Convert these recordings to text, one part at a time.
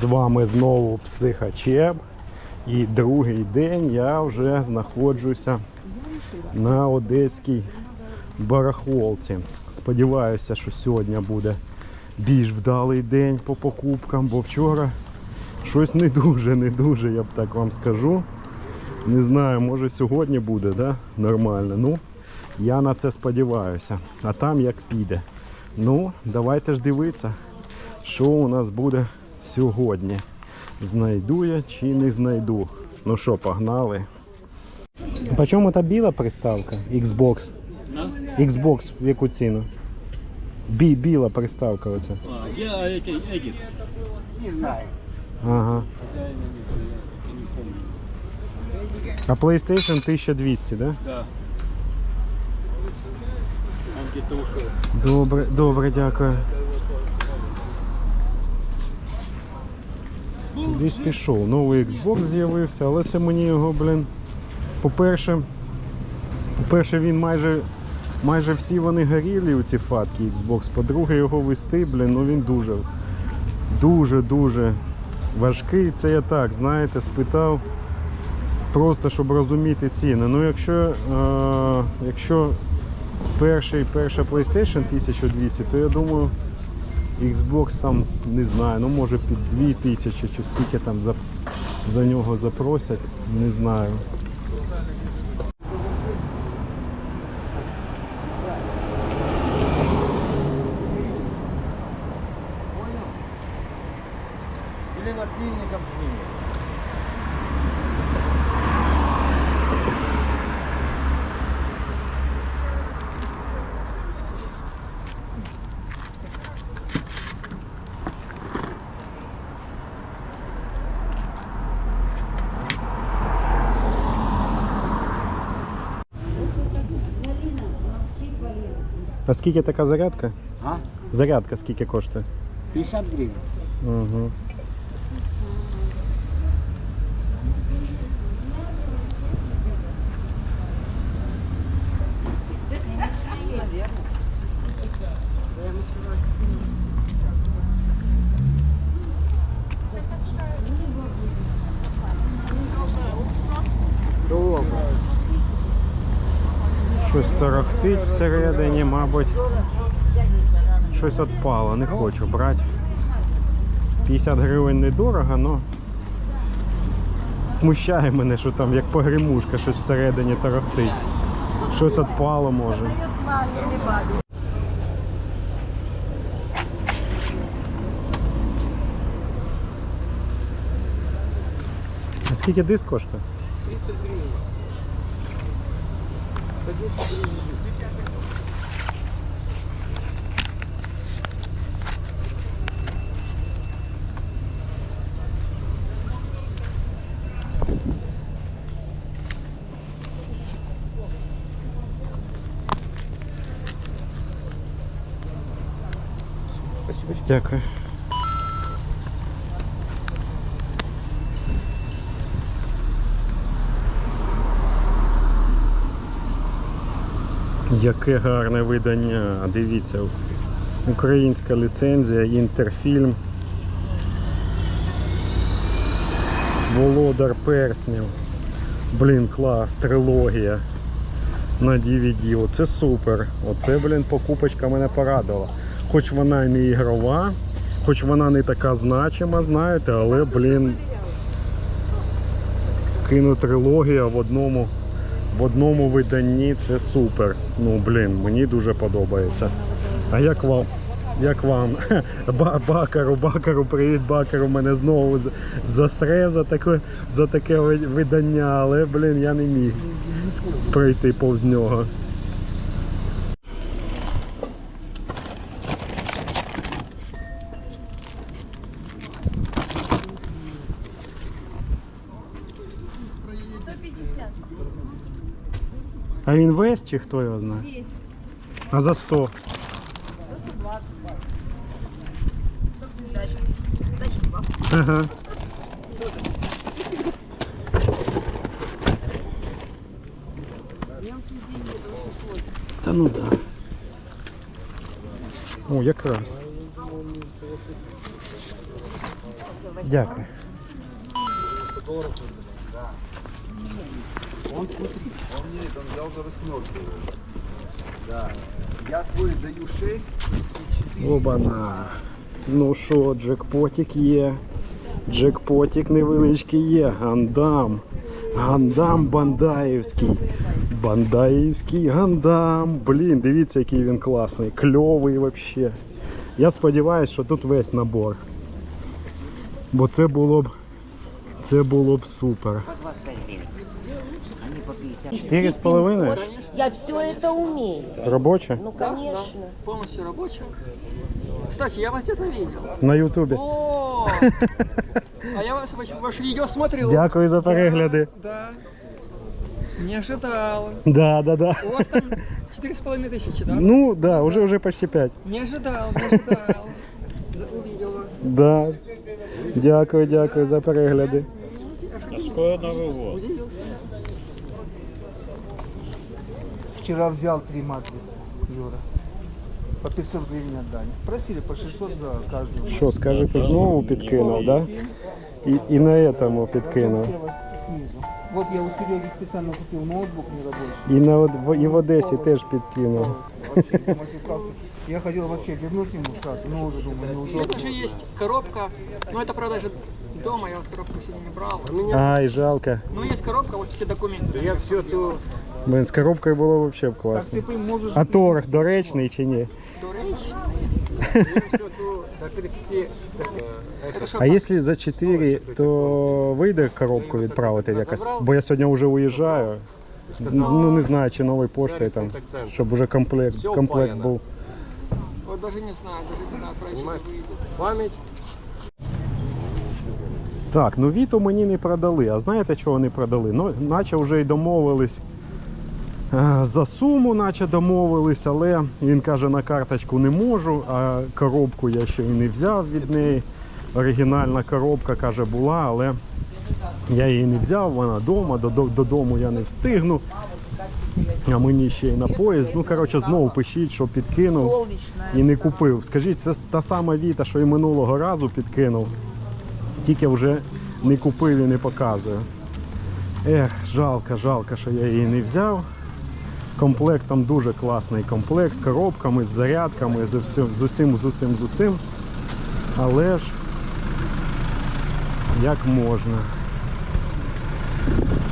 З вами знову психачеп. І другий день я вже знаходжуся на одеській барахолці. Сподіваюся, що сьогодні буде більш вдалий день по покупкам, бо вчора щось не дуже, не дуже, я б так вам скажу. Не знаю, може сьогодні буде, да? Нормально. Ну, я на це сподіваюся. А там як піде. Ну, давайте ж дивитися, що у нас буде сьогодні. Знайду я чи не знайду. Ну що, погнали. По чому та біла приставка? Xbox. Xbox в яку ціну? Бі, біла приставка оця. А, я эти, эдит. Ага. А PlayStation 1200, да? Да. Добре, добре, дякую. Десь пішов. Новий Xbox з'явився, але це мені його, блін. По-перше, по-перше, він майже, майже всі вони горілі, у ці фатки Xbox. По-друге, його вести, блін, ну він дуже, дуже-дуже важкий. Це я так, знаєте, спитав. Просто щоб розуміти ціни. Ну, якщо, е, якщо перший, перша PlayStation 1200, то я думаю, Xbox там, не знаю, ну може під 2000 чи скільки там за, за нього запросять, не знаю. Или напильником снимет. А скільки така зарядка? А? Зарядка скільки коштує? 50 гривень. Угу. Щось тарахтить всередині, мабуть. Щось відпало, не хочу брати. 50 гривень недорого, але смущає мене, що там як погремушка щось всередині тарахтить. Щось відпало може. А скільки диск коштує? 30 гривен. Дякую. Яке гарне видання. Дивіться, українська ліцензія, інтерфільм. Володар перснів. Блін, клас, трилогія на DVD. Оце супер. Оце, блін, покупочка мене порадила. Хоч вона і не ігрова, хоч вона не така значима, знаєте, але, блін, кіно трилогія в одному, в одному виданні це супер. Ну, блін, мені дуже подобається. А як вам? Як вам? Бакару, Бакару, привіт, Бакару, мене знову засре за таке, за таке видання, але, блін, я не міг пройти повз нього. А він весь чи хто його знає? А за 100? 120. Сдача. Сдача два. Ага. Та ну да. О, якраз. Дякую. Он, смотри, он мне там взял за восьмерку. Да. Я свой даю 6 и 4. Оба-на. Ну що, джекпотик є. Джекпотик невеличкий є. Гандам. Гандам Бандаївський. Бандаївський гандам. Блін, дивіться, який він класний. Кльовий взагалі. Я сподіваюся, що тут весь набор. Бо це було б. Це було б супер. По 25 гривен. Они по 50. Чотири з половиною? Я все это умею. Робоче? Ну, конечно. Полностью рабочая. Кстати, я вас где-то видел. На Ютубі. О! А я вас ваш- ваше видео смотрел. Дякую за перегляди. Да. Не ожидал. Да, да, да. У вас там четыре с половиной тысячи, да? Ну, да, уже уже почти 5. Не ожидал, не ожидал. За- Увидел вас. Да. Дякую, дякую за перегляди. Скоро Новый год. Удивился. Вчера взял три матрицы, Юра. По 500 гривен отдали. Просили по 600 за каждую. Що, скажете, знову підкинув, да? І, і на этому підкинув. Все вас снизу. Вот я у Сереги специально купил ноутбук нерабочий. І, на, Од- в- і в Одесі теж підкинув. Вообще не матюкался. Я хотел вообще вернуть ему сразу, но уже думаю, У меня неудобно. даже есть коробка. Но это, правда, же дома, я вот коробку сегодня не брал. Ай, жалко. Но есть коробка, вот все документы. Я все то Блин, з коробкою було взагалі б Так класно. ты пойми, можешь... А торг доречний чи ні? До речі. я все то до 30. так, э, Это это, що, А якщо за 4, то вийде коробку відправити якось? Бо я сьогодні вже уїжджаю. Ну не знаю, чи новою поштою там, щоб уже комплект, комплект був. Вот даже не знаю, даже не знаю, про Понимаешь? выйдет. память. Так, ну Віту мені не продали. А знаєте, чого не продали? Ну, наче вже й домовились. е, За суму, наче домовились, але він каже, на карточку не можу, а коробку я ще й не взяв від неї. Оригінальна коробка, каже, була, але я її не взяв, вона вдома, додому я не встигну. А мені ще й на поїзд. Ну, коротше, знову пишіть, що підкинув і не купив. Скажіть, це та сама Віта, що і минулого разу підкинув. Тільки вже не купив і не показую. Ех, жалко, жалко, що я її не взяв. Комплект там дуже класний комплект з коробками, з зарядками, з усім, з усім, з усім, з усім. Але ж як можна.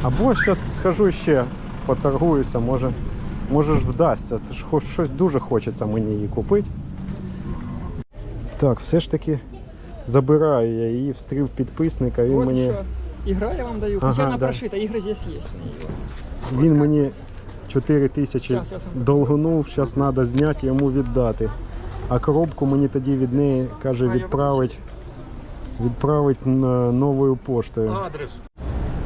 Або зараз схожу ще, поторгуюся, може, може ж вдасться. Щось дуже хочеться мені її купити. Так, все ж таки забираю я її, встрів підписника, він Вот мені. еще. Ігра я вам даю. Ага, хоча вона да. прошита, игры здесь є. Він мені 4 тисячі долгонув, долгунув, зараз треба зняти, йому віддати. А коробку мені тоді від неї каже відправить, відправить новою поштою. Адрес.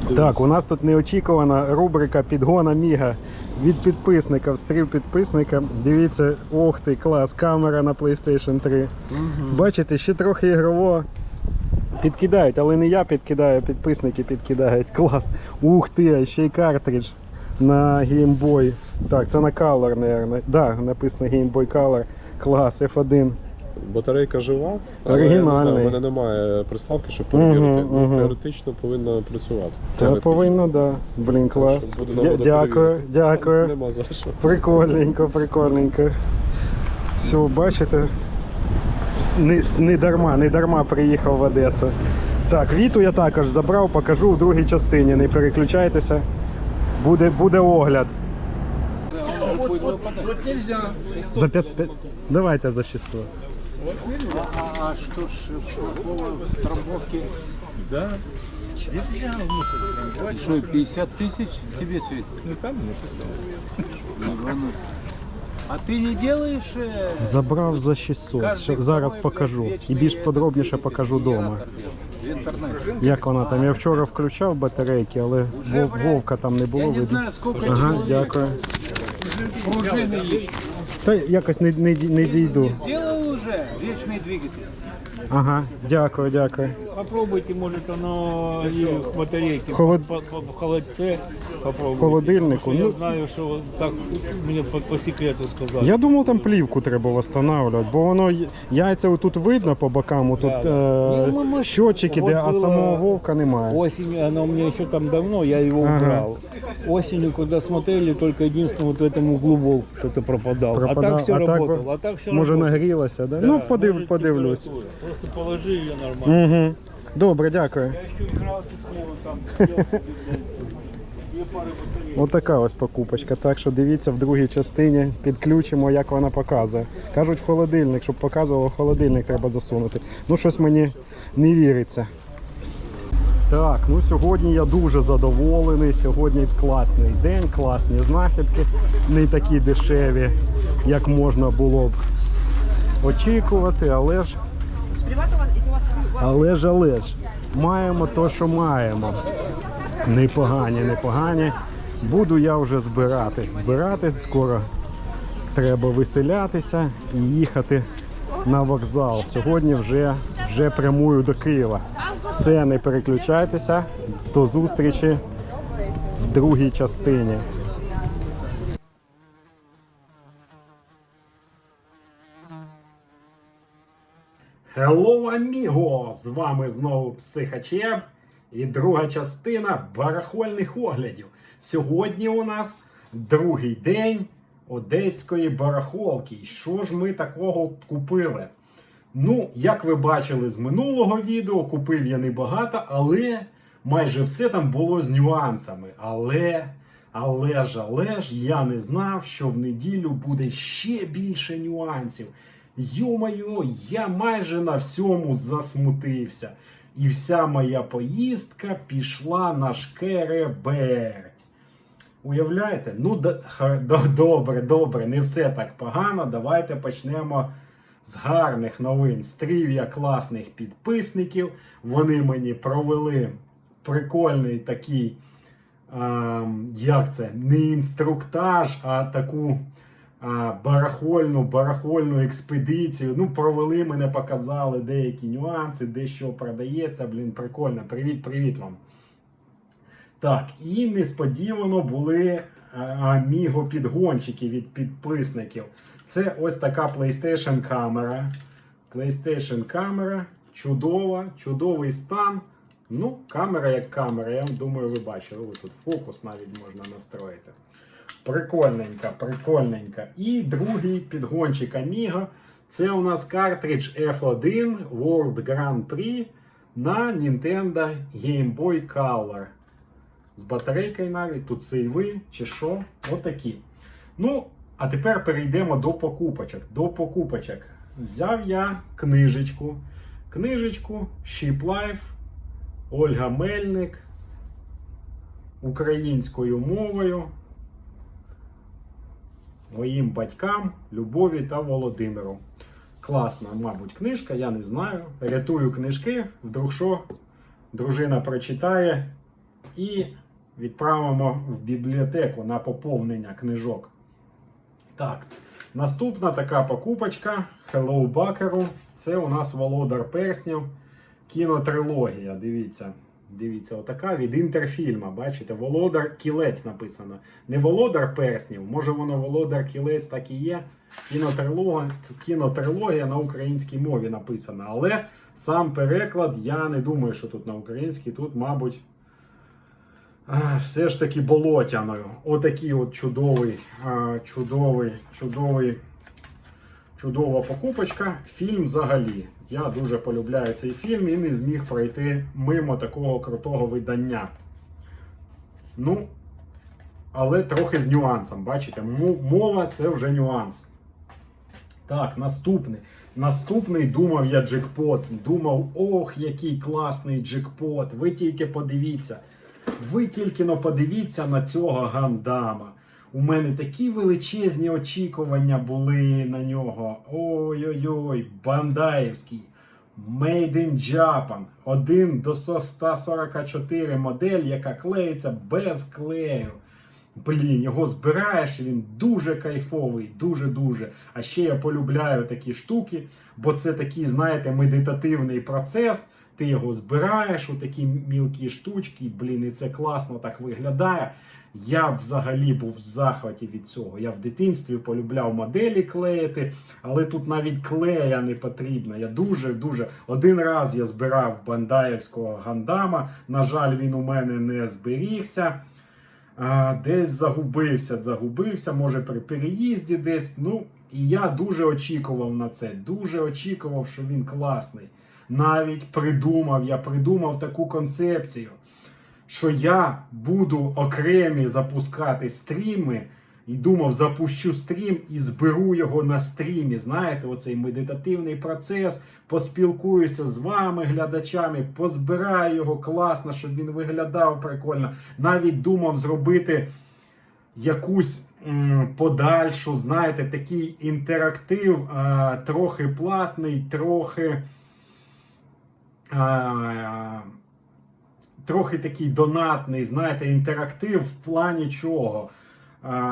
Так, у нас тут неочікувана рубрика Підгона Міга від підписника, встрів підписника. Дивіться, ох ти, клас, камера на PlayStation 3. Бачите, ще трохи ігрово підкидають, але не я підкидаю, а підписники підкидають. Клас. Ух ти, а ще й картридж на Game Boy. Так, це на Color, мабуть. Да, написано Game Boy Color. Клас, F1. Батарейка жива, але я не знаю, у мене немає приставки, щоб перевірити. Ну, мгм. Теоретично повинна працювати. Та Теоретично. повинно, да. Блін, клас. буде Дя- Дякую, перевірити. дякую. Нема за що. Прикольненько, прикольненько. Все, бачите? Не, не дарма, не дарма приїхав в Одесу. Так, Віту я також забрав, покажу в другій частині. Не переключайтеся. Буде, буде огляд. Вот, вот, вот нельзя. За 5, 5... Давайте за 600. А, а что ж, какого трамбовки? Да. Что, 50 тысяч тебе, Свет? Ну там не А ты не делаешь... э, Забрав за 600. каждый Ща- Зараз второй, покажу. блядь, І більш вечный подробніше этот покажу вдома. генератор В интернете. Як вона там? Я вчора включав батарейки, але Уже, Вов- блядь, Вовка там не було Я не видно. знаю, сколько Ага, человек дякую. пружины есть. Та якось не, не, ді- не дійду. Сделал уже вечный двигатель. Ага, дякую, дякую. Попробуйте, может оно и в батарейке. Холод- По, по, в холодце попробуйте. В холодильнику. Я Ну, знаю, что вот так мне по, по секрету сказали. я думав, там плівку треба встановлювати, бо воно й- яйця тут видно по бокам, тут Да, е, Ну, ми- ми- щотчик іде, а от було- самого вовка немає. Осенью, оно у меня еще там давно, я его Ага. убрал. Осенью, когда смотрели, только единственное вот в этом углу волк что-то пропадал. Пропадал, А так все а так работало. бы- а так все Може нагрілося, да? ну подив, подивлюсь. Просто положи ее нормально. Угу. Добре, дякую. Я там батареек. Отака ось покупочка. Так що дивіться в другій частині, підключимо, як вона показує. Кажуть, в холодильник, щоб показувало, холодильник треба засунути. Ну, щось мені не віриться. Так, ну сьогодні я дуже задоволений. Сьогодні класний день, класні знахідки, не такі дешеві, як можна було б очікувати, але ж але ж, але ж, маємо то, що маємо. Непогані, непогані. Буду я вже збиратись. Збиратись скоро треба виселятися і їхати на вокзал. Сьогодні вже, вже прямую до Києва. Все, не переключайтеся. До зустрічі в другій частині. Hello, amigo! З вами знову Психачеб і друга частина барахольних оглядів. Сьогодні у нас другий день одеської барахолки. І що ж ми такого купили? Ну, як ви бачили з минулого відео, купив я небагато, але майже все там було з нюансами. Але, але ж, але ж, я не знав, що в неділю буде ще більше нюансів. Йо-моє, я майже на всьому засмутився. І вся моя поїздка пішла на шкереберть. Уявляєте? Ну, добре, добре, не все так погано. Давайте почнемо з гарних новин. Стрів я класних підписників. Вони мені провели прикольний такий, як це, не інструктаж, а таку барахольну, барахольну експедицію. Ну, провели мене, показали деякі нюанси, де що продається. Блін, прикольно. Привіт, привіт вам. Так, і несподівано були Amigo підгончики від підписників. Це ось така PlayStation камера. PlayStation камера. Чудова, чудовий стан. Ну, камера як камера, я думаю, ви бачили. Тут фокус навіть можна настроїти. Прикольненька, прикольненька. І другий підгончик Amiga. Це у нас картридж F1 World Grand Prix на Nintendo Game Boy Color. З батарейкою навіть, тут сейви чи що. Отакі. Ну, а тепер перейдемо до покупочок. До покупочок. Взяв я книжечку. Книжечку Ship Life, Ольга Мельник українською мовою. Моїм батькам Любові та Володимиру. Класна, мабуть, книжка, я не знаю. Рятую книжки, вдруг що дружина прочитає і відправимо в бібліотеку на поповнення книжок. Так, наступна така покупочка Hello Бакеру. Це у нас Володар Перснів. Кінотрилогія. Дивіться. Дивіться, отака від інтерфільма. Бачите, Володар Кілець написано. Не Володар Перснів, може воно Володар Кілець так і є. Кінотрилогія, кінотрилогія на українській мові написана. Але сам переклад, я не думаю, що тут на українській, тут, мабуть, все ж таки болотяною. Отакий от чудовий, чудовий, чудовий, чудова покупочка. Фільм взагалі. Я дуже полюбляю цей фільм і не зміг пройти мимо такого крутого видання. Ну, але трохи з нюансом. Бачите, мова це вже нюанс. Так, наступний. Наступний думав я джекпот. Думав, ох, який класний джекпот. Ви тільки подивіться. Ви тільки но подивіться на цього гандама. У мене такі величезні очікування були на нього. Ой-ой-ой, Бандаєвський. Made in Japan. 1 до 144 модель, яка клеїться без клею. Блін, його збираєш, він дуже кайфовий, дуже-дуже. А ще я полюбляю такі штуки, бо це такий, знаєте, медитативний процес. Ти його збираєш у такі мілкі штучки, блін, і це класно так виглядає. Я взагалі був в захваті від цього. Я в дитинстві полюбляв моделі клеїти, але тут навіть клея не потрібно. Я дуже-дуже один раз я збирав бандаєвського гандама. На жаль, він у мене не зберігся. Десь загубився, загубився, може при переїзді десь. Ну, і я дуже очікував на це. Дуже очікував, що він класний. Навіть придумав, я придумав таку концепцію, що я буду окремі запускати стріми. І думав, запущу стрім і зберу його на стрімі. Знаєте, оцей медитативний процес. Поспілкуюся з вами, глядачами, позбираю його класно, щоб він виглядав прикольно. Навіть думав зробити якусь м, подальшу, знаєте, такий інтерактив, а, трохи платний, трохи. А, трохи такий донатний, знаєте, інтерактив в плані чого.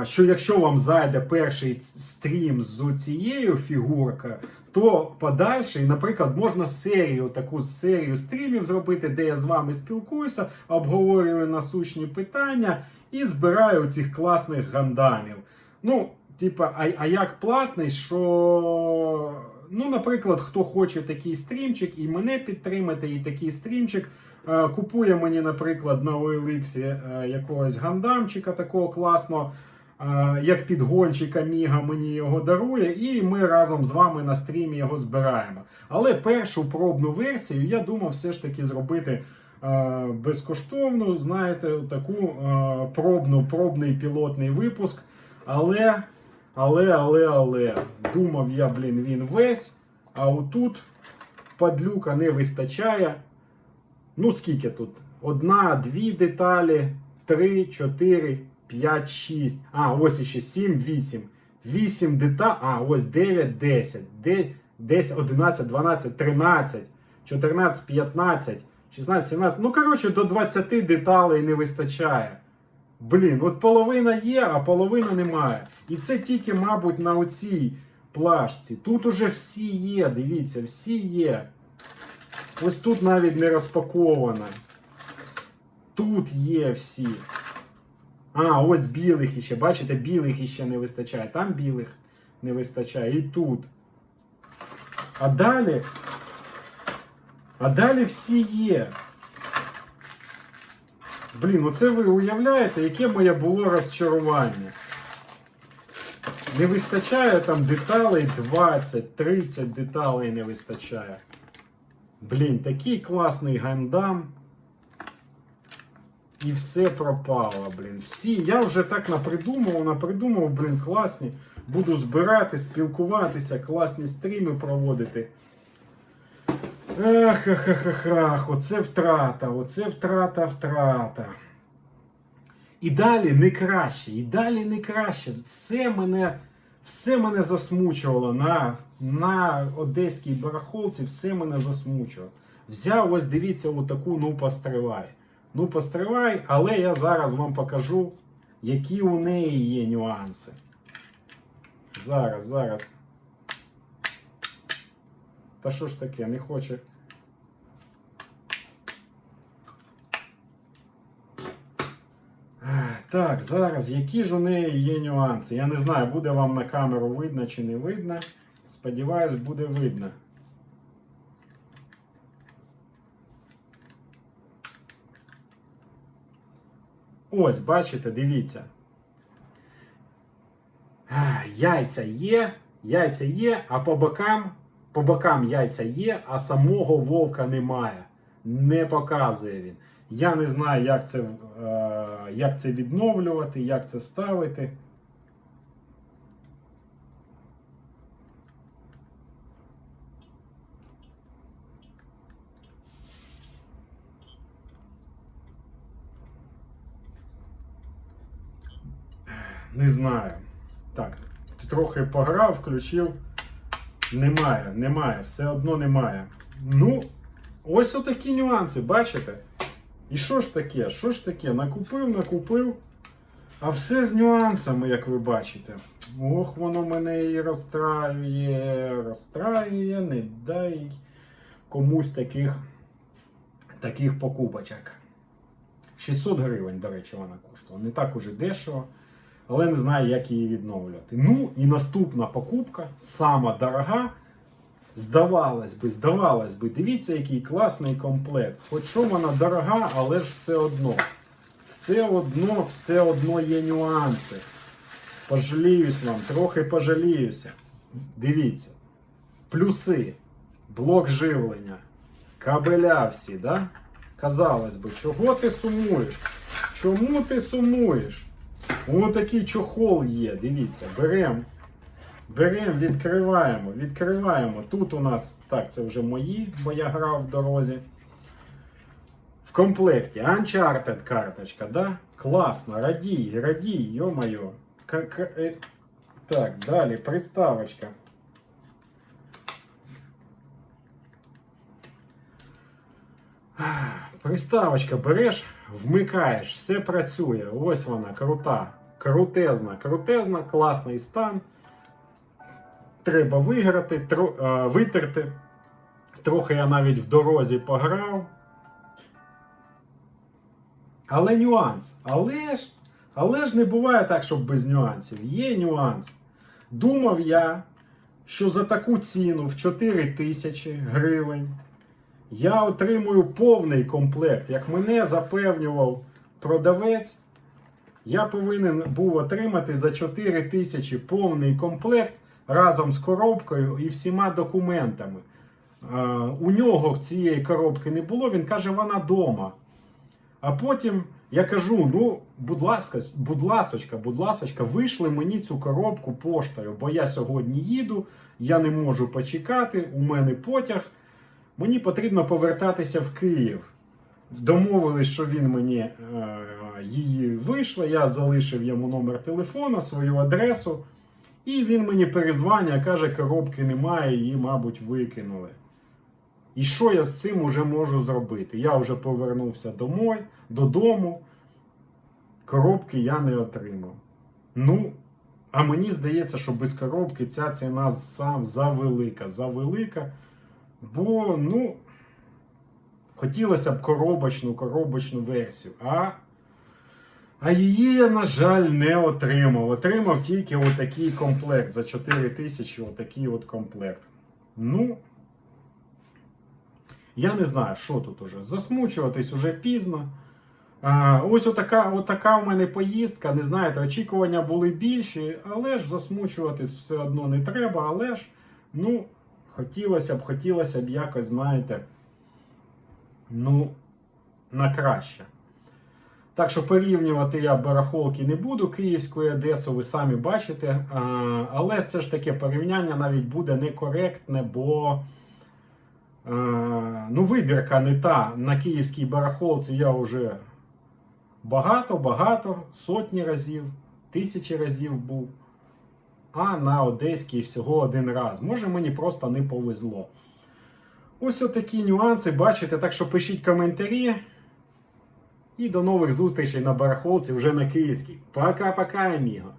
Що якщо вам зайде перший стрім з цією фігуркою, то подальший, наприклад, можна серію, таку серію стрімів зробити, де я з вами спілкуюся, обговорюю насущні питання і збираю цих класних гандамів. Ну, типа, а, а як платний, що. Ну, наприклад, хто хоче такий стрімчик і мене підтримати, і такий стрімчик. Е, Купує мені, наприклад, на OLX е, якогось гандамчика такого класного, е, як підгончика Міга мені його дарує, і ми разом з вами на стрімі його збираємо. Але першу пробну версію я думав все ж таки зробити безкоштовну, знаєте, таку пробну, пробний пілотний випуск. Але, але, але, але, думав я, блін, він весь, а отут падлюка не вистачає. Ну, скільки тут? Одна, дві деталі, три, чотири, п'ять, шість. А, ось іще сім, вісім. Вісім деталей. А, ось дев'ять, десять. Де- Десять, одинадцять, дванадцять, тринадцять, чотирнадцять, п'ятнадцять, шістнадцять, сімнадцять. Ну, коротше, до 20 деталей не вистачає. Блін, от половина є, а половина немає. І це тільки, мабуть, на оцій плашці. Тут уже всі є, дивіться, всі є. Ось тут навіть не розпаковано. Тут є всі. А, ось білих іще. Бачите, білих іще не вистачає. Там білих не вистачає. І тут. А далі. А далі всі є. Блін, оце ви уявляєте, яке моє було розчарування. Не вистачає там деталей 20-30 деталей не вистачає. Блін, такий класний гандам. І все пропало, блін. Всі. Я вже так напридумував, напридумував, блін, класні. Буду збирати, спілкуватися, класні стріми проводити. Ах, ах, ах, ах, ах, оце втрата, оце втрата, втрата. І далі не краще, і далі не краще. Все мене, все мене засмучувало на, на одеській барахолці, все мене засмучувало. Взяв, ось дивіться, отаку ну постривай. Ну постривай, але я зараз вам покажу, які у неї є нюанси. Зараз, зараз. Та що ж таке, не хоче. Так, зараз, які ж у неї є нюанси? Я не знаю, буде вам на камеру видно чи не видно. Сподіваюсь, буде видно. Ось, бачите, дивіться. Яйця є, яйця є, а по бокам, по бокам яйця є, а самого вовка немає. Не показує він. Я не знаю, як це, е, як це відновлювати, як це ставити. Не знаю. Так, трохи пограв, включив. Немає, немає, все одно немає. Ну, ось отакі нюанси, бачите? І що ж таке? Що ж таке? Накупив, накупив. А все з нюансами, як ви бачите. Ох, воно мене і розстраює, розстраює, не дай комусь таких, таких покупочок. 600 гривень, до речі, вона коштувала. Не так уже дешево, але не знаю, як її відновлювати. Ну і наступна покупка, сама дорога. Здавалось би, здавалось би, дивіться, який класний комплект. Хоч вона дорога, але ж все одно. Все одно, все одно є нюанси. Пожаліюсь вам, трохи пожаліюся. Дивіться. Плюси, блок живлення, кабеля всі, да? Казалось би, чого ти сумуєш? Чому ти сумуєш? Ось такий чохол є, дивіться, беремо. Беремо, відкриваємо, відкриваємо. Тут у нас, так, це вже мої, бо я грав в дорозі. В комплекті Uncharted карточка, да? Класно, радій, радій, йо-моє. Е, Так, далі, приставочка. Приставочка береш, вмикаєш, все працює. Ось вона, крута, крутезна, крутезна, класний стан. Треба виграти, тро, е, витерти. Трохи я навіть в дорозі пограв. Але нюанс. Але ж, але ж не буває так, щоб без нюансів. Є нюанс. Думав я, що за таку ціну в 4 тисячі гривень я отримую повний комплект. Як мене запевнював продавець, я повинен був отримати за 4 тисячі повний комплект разом з коробкою і всіма документами. У нього цієї коробки не було, він каже, вона дома. А потім я кажу: ну, будь ласка, будь ласочка, будь ласочка, вийшли мені цю коробку поштою, бо я сьогодні їду, я не можу почекати, у мене потяг. Мені потрібно повертатися в Київ. Домовились, що він мені е, її вийшла. Я залишив йому номер телефона, свою адресу. І він мені перезвання, каже, коробки немає, її, мабуть, викинули. І що я з цим уже можу зробити? Я вже повернувся домой, додому. Коробки я не отримав. Ну, а мені здається, що без коробки ця ціна сам завелика. Завелика. Бо, ну, хотілося б коробочну, коробочну версію. А, а її я, на жаль, не отримав. Отримав тільки отакий комплект. За 4 тисячі отакий от комплект. Ну, я не знаю, що тут уже. Засмучуватись уже пізно. А, ось отака, отака у мене поїздка. Не знаєте, очікування були більші, але ж засмучуватись все одно не треба. Але ж, ну, хотілося б, хотілося б якось, знаєте, ну, на краще. Так що порівнювати я барахолки не буду Київську і Одесу, ви самі бачите. Але це ж таке порівняння навіть буде некоректне, бо ну, вибірка не та. На київській барахолці я вже багато-багато, сотні разів, тисячі разів був. А на Одеській всього один раз. Може, мені просто не повезло. Ось такі нюанси, бачите, так що пишіть коментарі. І до нових зустрічей на барахолці вже на київській. Пока-пока, аміго!